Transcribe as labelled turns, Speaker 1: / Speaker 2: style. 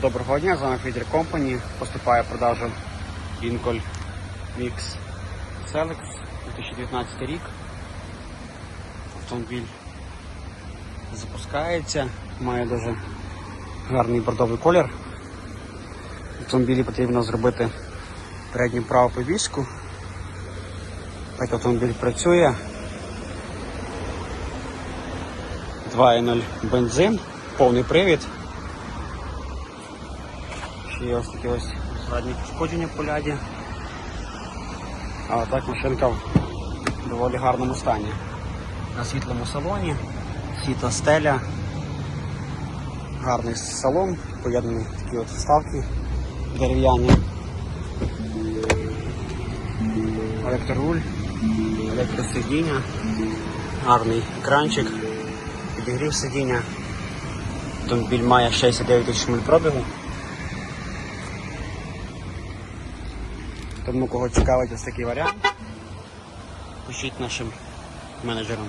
Speaker 1: Доброго дня, з вами Фідер Company. Поступає в продажу Lincoln Mix Select 2019 рік. Автомобіль запускається, має дуже гарний бордовий колір. Автомобілі потрібно зробити передню праву повіску. Так автомобіль працює. 2.0 бензин, повний привід. Є ось такі ось задні пошкодження по ляді. А так машинка в доволі гарному стані. На світлому салоні, світла стеля, гарний салон, поєднані такі от вставки дерев'яні. Електроруль, електросидіння, гарний екранчик, підігрів сидіння. Автомобіль має 69 тисяч миль пробігу. Тому кого цікавить ось такий варіант, пишіть нашим менеджерам.